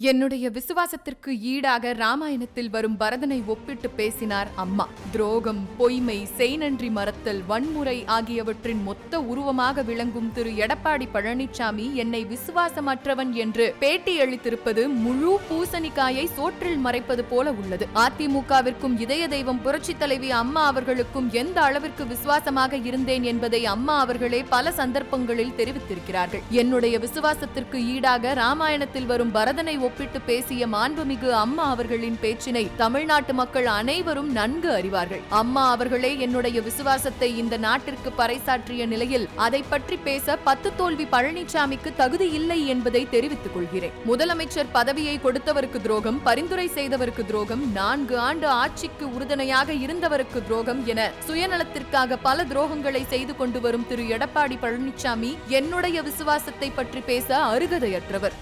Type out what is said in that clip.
என்னுடைய விசுவாசத்திற்கு ஈடாக ராமாயணத்தில் வரும் பரதனை ஒப்பிட்டு பேசினார் அம்மா. துரோகம் பொய்மை செய்நன்றி மறத்தல் வன்முறை ஆகியவற்றின் மொத்த உருவமாக விளங்கும் திரு எடப்பாடி பழனிசாமி என்னை விசுவாசமற்றவன் என்று பேட்டியளித்திருப்பது முழு பூசணிக்காயை சோற்றில் மறைப்பது போல உள்ளது. அதிமுகவிற்கும் இதய தெய்வம் புரட்சி தலைவி அம்மா அவர்களுக்கும் எந்த அளவிற்கு விசுவாசமாக இருந்தேன் என்பதை அம்மா அவர்களே பல சந்தர்ப்பங்களில் தெரிவித்திருக்கிறார்கள். என்னுடைய விசுவாசத்திற்கு ஈடாக ராமாயணத்தில் வரும் பரதனை ஒப்பிட்டு பேசிய மாண்புமிகு அம்மா அவர்களின் பேச்சினை தமிழ்நாட்டு மக்கள் அனைவரும் நன்கு அறிவார்கள். அம்மா அவர்களே என்னுடைய விசுவாசத்தை இந்த நாட்டிற்கு பறைசாற்றிய நிலையில் அதை பற்றி பேச பத்து தோல்வி பழனிசாமிக்கு தகுதி இல்லை என்பதை தெரிவித்துக் கொள்கிறேன். முதலமைச்சர் பதவியை கொடுத்தவருக்கு துரோகம் பரிந்துரை செய்தவருக்கு துரோகம் நான்கு ஆண்டு ஆட்சிக்கு உறுதுணையாக இருந்தவருக்கு துரோகம் என சுயநலத்திற்காக பல துரோகங்களை செய்து கொண்டு வரும் திரு. எடப்பாடி பழனிசாமி என்னுடைய விசுவாசத்தை பற்றி பேச அருகதையற்றவர்.